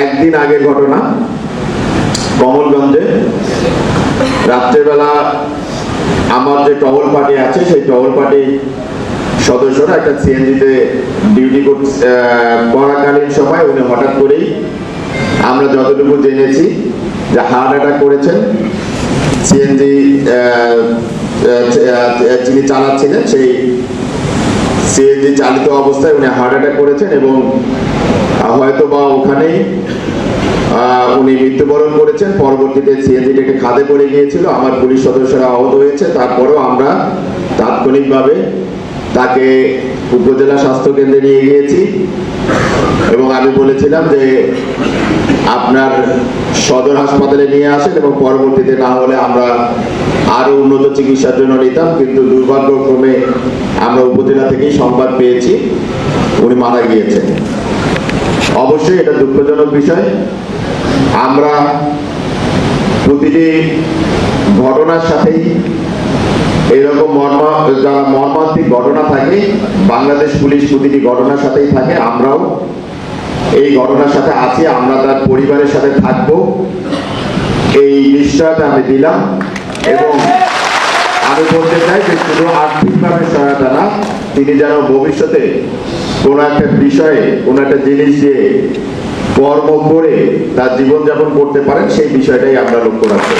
একদিন আগের ঘটনা, কমলগঞ্জে। রাত্রেবেলা আমার যে টহল পার্টি আছে, সেই টহল পার্টি সদস্যরা একটা সিএনজিতে ডিউটি করাকালীন সময় উনি হঠাৎ করেই আমরা যতটুকু জেনেছি যে হার্ট অ্যাটাক করেছেন। সিএনজি যিনি চালাচ্ছিলেন, সেই সিএনজি চালিত অবস্থায় উনি হার্ট অ্যাটাক করেছেন এবং হয়তো বা ওখানেই উনি মৃত্যুবরণ করেছেন। পরবর্তীতে সিএনজিটি একটি খাদে পড়ে গিয়েছিল। আমার পুলিশ সদস্যরা আহত হয়েছে। তারপরেও আমরা তাৎক্ষণিকভাবে তাকে উপজেলা স্বাস্থ্য কেন্দ্রে নিয়ে গিয়েছি। এবং আমি বলেছিলাম যে আপনার সদর হাসপাতালে নিয়ে আসেন এবং পরবর্তীতে না হলে আমরা আরও উন্নত চিকিৎসার জন্য নিতাম। কিন্তু দুর্ভাগ্যক্রমে আমরা উপজেলা থেকেই সংবাদ পেয়েছি, উনি মারা গিয়েছেন। অবশ্যই এটা দুঃখজনক বিষয়। আমরা প্রতিটি ঘটনার সাথেই এরকম মর্মা, যারা মর্মান্তিক ঘটনা থাকে, বাংলাদেশ পুলিশ প্রতিটি ঘটনার সাথেই থাকে, আমরাও এই ঘটনার সাথে আছি, আমরা তার পরিবারের সাথে থাকব। এই নিশ্চয়তা আমি দিলাম এবং আমি বলতে চাই যে শুধু আর্থিকভাবে সহায়তা না, তিনি যেন ভবিষ্যতে কোনো একটা বিষয়ে, কোনো একটা জিনিস দিয়ে কর্ম করে তার জীবনযাপন করতে পারেন, সেই বিষয়টাই আমরা লক্ষ্য রাখব।